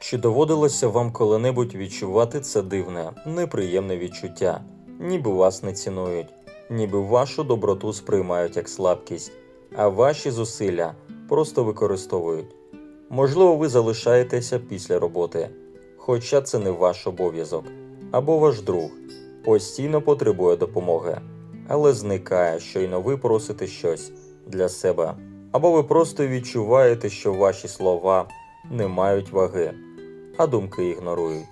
Чи доводилося вам коли-небудь відчувати це дивне, неприємне відчуття, ніби вас не цінують, ніби вашу доброту сприймають як слабкість, а ваші зусилля просто використовують? Можливо, ви залишаєтеся після роботи, хоча це не ваш обов'язок, або ваш друг постійно потребує допомоги, але зникає, щойно ви просите щось для себе, або ви просто відчуваєте, що ваші слова не мають ваги, а думки ігнорують.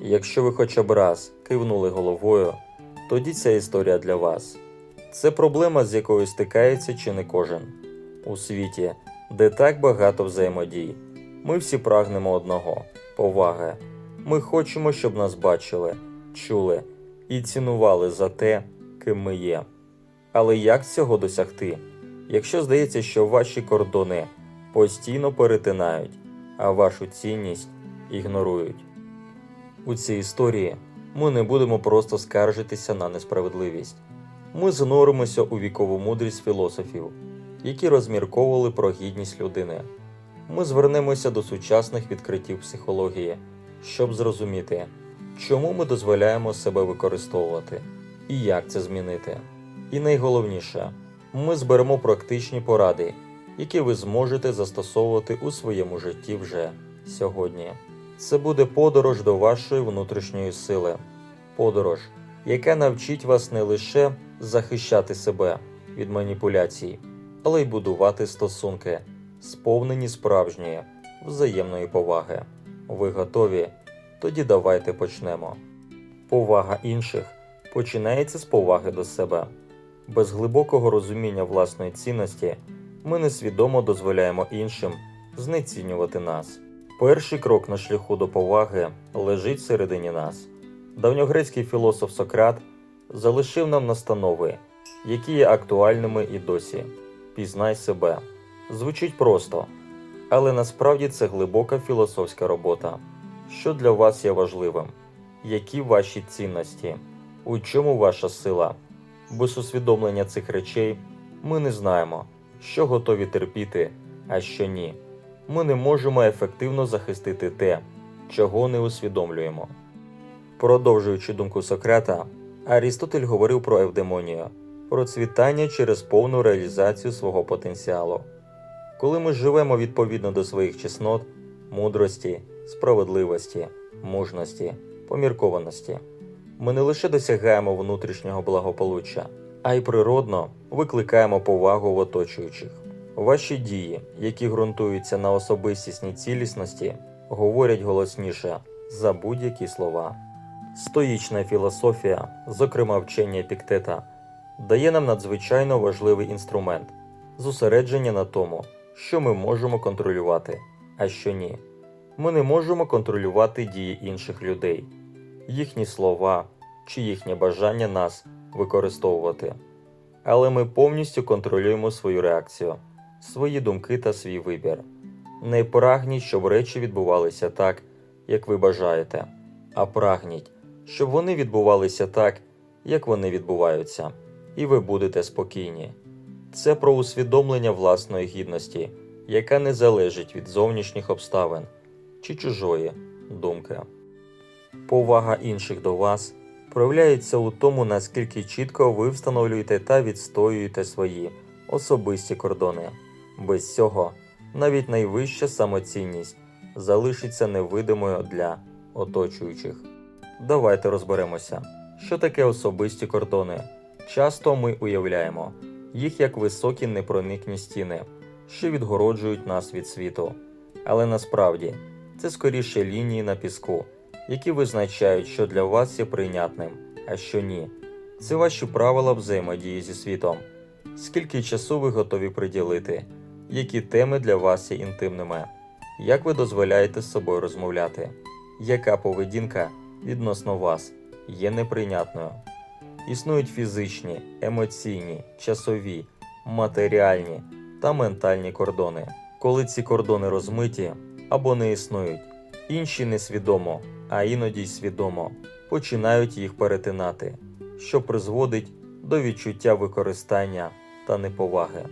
Якщо ви хоча б раз кивнули головою, тоді ця історія для вас. Це проблема, з якою стикається чи не кожен. У світі, де так багато взаємодій, ми всі прагнемо одного поваги. Ми хочемо, щоб нас бачили, чули і цінували за те, ким ми є. Але як цього досягти, якщо здається, що ваші кордони постійно перетинають, а вашу цінність ігнорують? У цій історії ми не будемо просто скаржитися на несправедливість. Ми зануримося у вікову мудрість філософів, які розмірковували про гідність людини. Ми звернемося до сучасних відкриттів психології, щоб зрозуміти, чому ми дозволяємо себе використовувати і як це змінити. І найголовніше, ми зберемо практичні поради, які ви зможете застосовувати у своєму житті вже сьогодні. Це буде подорож до вашої внутрішньої сили, подорож, яка навчить вас не лише захищати себе від маніпуляцій, але й будувати стосунки, сповнені справжньої взаємної поваги. Ви готові? Тоді давайте почнемо. Повага інших починається з поваги до себе. Без глибокого розуміння власної цінності ми несвідомо дозволяємо іншим знецінювати нас. Перший крок на шляху до поваги лежить всередині нас. Давньогрецький філософ Сократ залишив нам настанови, які є актуальними і досі. Пізнай себе. Звучить просто, але насправді це глибока філософська робота. Що для вас є важливим? Які ваші цінності? У чому ваша сила? Без усвідомлення цих речей ми не знаємо, що готові терпіти, а що ні. Ми не можемо ефективно захистити те, чого не усвідомлюємо. Продовжуючи думку Сократа, Арістотель говорив про евдемонію, процвітання через повну реалізацію свого потенціалу. Коли ми живемо відповідно до своїх чеснот, мудрості, справедливості, мужності, поміркованості, ми не лише досягаємо внутрішнього благополуччя, а й природно викликаємо повагу в оточуючих. Ваші дії, які ґрунтуються на особистісній цілісності, говорять голосніше за будь-які слова. Стоїчна філософія, зокрема вчення Епіктета, дає нам надзвичайно важливий інструмент зосередження на тому, що ми можемо контролювати, а що ні. Ми не можемо контролювати дії інших людей, їхні слова чи їхнє бажання нас використовувати. Але ми повністю контролюємо свою реакцію, свої думки та свій вибір. Не прагніть, щоб речі відбувалися так, як ви бажаєте, а прагніть, щоб вони відбувалися так, як вони відбуваються, і ви будете спокійні. Це про усвідомлення власної гідності, яка не залежить від зовнішніх обставин чи чужої думки. Повага інших до вас проявляється у тому, наскільки чітко ви встановлюєте та відстоюєте свої особисті кордони. Без цього навіть найвища самоцінність залишиться невидимою для оточуючих. Давайте розберемося, що таке особисті кордони. Часто ми уявляємо їх як високі непроникні стіни, що відгороджують нас від світу. Але насправді це скоріше лінії на піску, які визначають, що для вас є прийнятним, а що ні. Це ваші правила взаємодії зі світом. Скільки часу ви готові приділити, які теми для вас є інтимними, як ви дозволяєте з собою розмовляти, яка поведінка відносно вас є неприйнятною. Існують фізичні, емоційні, часові, матеріальні та ментальні кордони. Коли ці кордони розмиті або не існують, інші несвідомо, а іноді й свідомо починають їх перетинати, що призводить до відчуття використання та неповаги.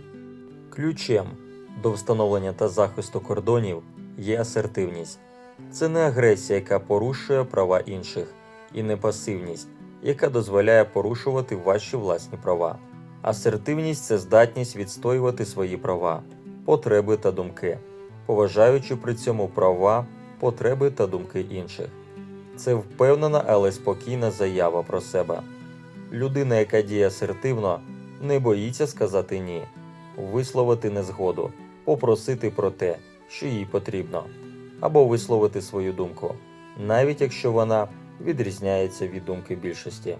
Ключем до встановлення та захисту кордонів є асертивність. Це не агресія, яка порушує права інших, і не пасивність, яка дозволяє порушувати ваші власні права. Асертивність це здатність відстоювати свої права, потреби та думки, поважаючи при цьому права, потреби та думки інших. Це впевнена, але спокійна заява про себе. Людина, яка діє асертивно, не боїться сказати ні, висловити незгоду, попросити про те, що їй потрібно, або висловити свою думку, навіть якщо вона відрізняється від думки більшості.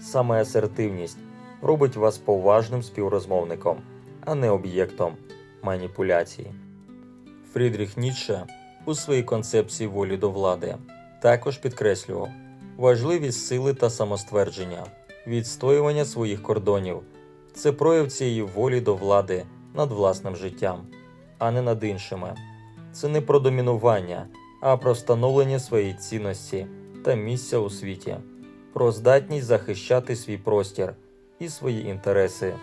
Саме асертивність робить вас поважним співрозмовником, а не об'єктом маніпуляцій. Фрідріх Ніцше у своїй концепції волі до влади також підкреслював важливість сили та самоствердження, відстоювання своїх кордонів це прояв цієї волі до влади над власним життям, а не над іншими. Це не про домінування, а про встановлення своєї цінності та місця у світі, про здатність захищати свій простір і свої інтереси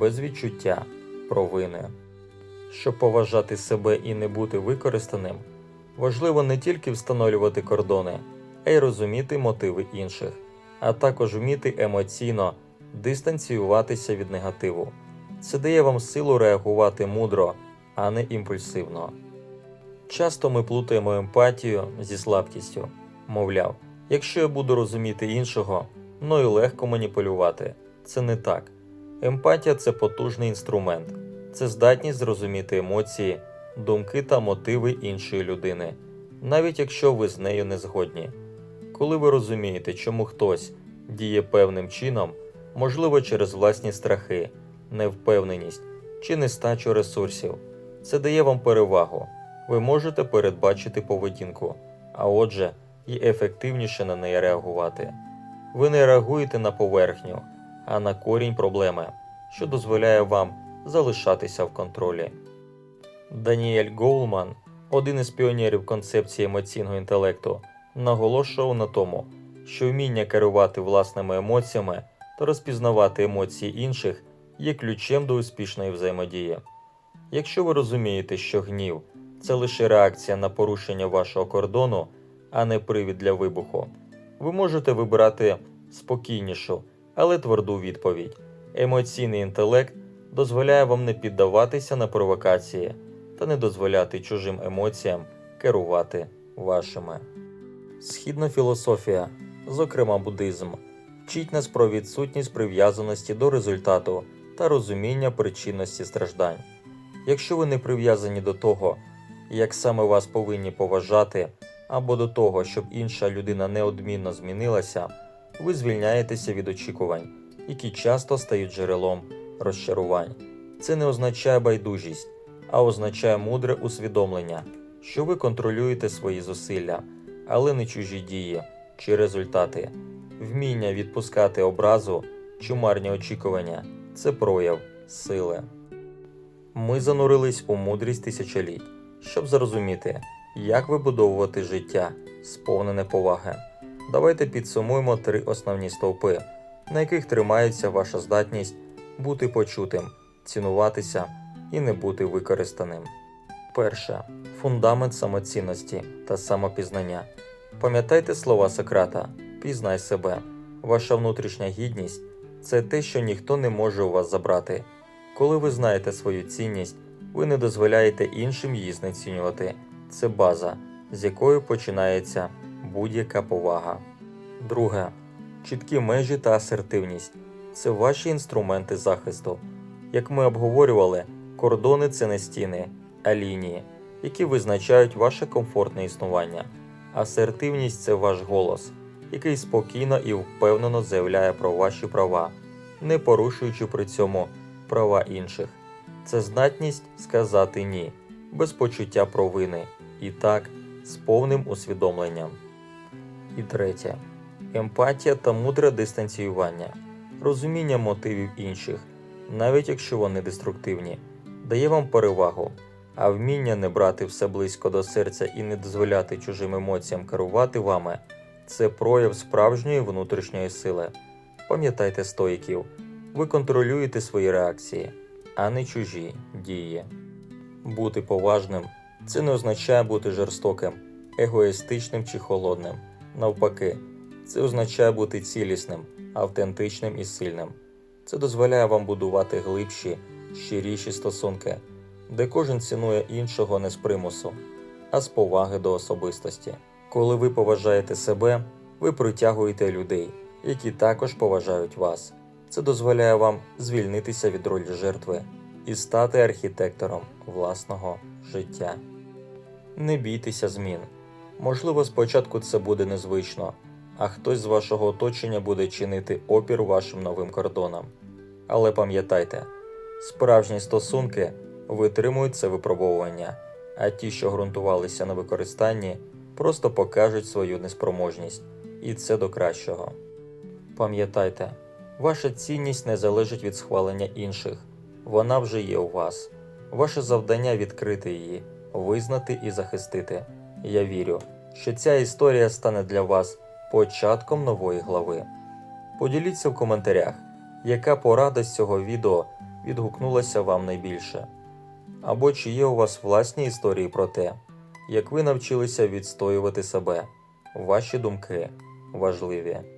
без відчуття провини. Щоб поважати себе і не бути використаним, важливо не тільки встановлювати кордони, а й розуміти мотиви інших, а також вміти емоційно дистанціюватися від негативу. Це дає вам силу реагувати мудро, а не імпульсивно. Часто ми плутаємо емпатію зі слабкістю. Мовляв, якщо я буду розуміти іншого, мною легко маніпулювати. Це не так. Емпатія це потужний інструмент, це здатність зрозуміти емоції, думки та мотиви іншої людини, навіть якщо ви з нею не згодні. Коли ви розумієте, чому хтось діє певним чином, можливо через власні страхи, невпевненість чи нестачу ресурсів, це дає вам перевагу. Ви можете передбачити поведінку, а отже, і ефективніше на неї реагувати. Ви не реагуєте на поверхню, а на корінь проблеми, що дозволяє вам залишатися в контролі. Даніель Гоулман, один із піонерів концепції емоційного інтелекту, наголошував на тому, що вміння керувати власними емоціями та розпізнавати емоції інших є ключем до успішної взаємодії. Якщо ви розумієте, що гнів це лише реакція на порушення вашого кордону, а не привід для вибуху, ви можете вибирати спокійнішу, але тверду відповідь. Емоційний інтелект дозволяє вам не піддаватися на провокації та не дозволяти чужим емоціям керувати вашими. Східна філософія, зокрема буддизм, вчить нас про відсутність прив'язаності до результату та розуміння причинності страждань. Якщо ви не прив'язані до того, як саме вас повинні поважати, або до того, щоб інша людина неодмінно змінилася, ви звільняєтеся від очікувань, які часто стають джерелом розчарувань. Це не означає байдужість, а означає мудре усвідомлення, що ви контролюєте свої зусилля, але не чужі дії чи результати. Вміння відпускати образу чи марні очікування це прояв сили. Ми занурились у мудрість тисячоліть, щоб зрозуміти, як вибудовувати життя, сповнене поваги. Давайте підсумуємо три основні стовпи, на яких тримається ваша здатність бути почутим, цінуватися і не бути використаним. Перше фундамент самоцінності та самопізнання. Пам'ятайте слова Сократа: пізнай себе. Ваша внутрішня гідність це те, що ніхто не може у вас забрати. Коли ви знаєте свою цінність, ви не дозволяєте іншим її знецінювати. Це база, з якою починається будь-яка повага. Друге чіткі межі та асертивність це ваші інструменти захисту. Як ми обговорювали, кордони це не стіни, а лінії, які визначають ваше комфортне існування. Асертивність це ваш голос, який спокійно і впевнено заявляє про ваші права, не порушуючи при цьому права інших. Це здатність сказати ні, без почуття провини, і так, з повним усвідомленням. І третє емпатія та мудре дистанціювання, розуміння мотивів інших, навіть якщо вони деструктивні, дає вам перевагу, а вміння не брати все близько до серця і не дозволяти чужим емоціям керувати вами це прояв справжньої внутрішньої сили. Пам'ятайте стоїків, ви контролюєте свої реакції, а не чужі дії. Бути поважним це не означає бути жорстоким, егоїстичним чи холодним. Навпаки, це означає бути цілісним, автентичним і сильним. Це дозволяє вам будувати глибші, щиріші стосунки, де кожен цінує іншого не з примусу, а з поваги до особистості. Коли ви поважаєте себе, ви притягуєте людей, які також поважають вас. Це дозволяє вам звільнитися від ролі жертви і стати архітектором власного життя. Не бійтеся змін. Можливо, спочатку це буде незвично, а хтось з вашого оточення буде чинити опір вашим новим кордонам. Але пам'ятайте, справжні стосунки витримують це випробовування, а ті, що ґрунтувалися на використанні, просто покажуть свою неспроможність, і це до кращого. Пам'ятайте, ваша цінність не залежить від схвалення інших, вона вже є у вас. Ваше завдання відкрити її, визнати і захистити. Я вірю, що ця історія стане для вас початком нової глави. Поділіться в коментарях, яка порада з цього відео відгукнулася вам найбільше. Або чи є у вас власні історії про те, як ви навчилися відстоювати себе. Ваші думки важливі.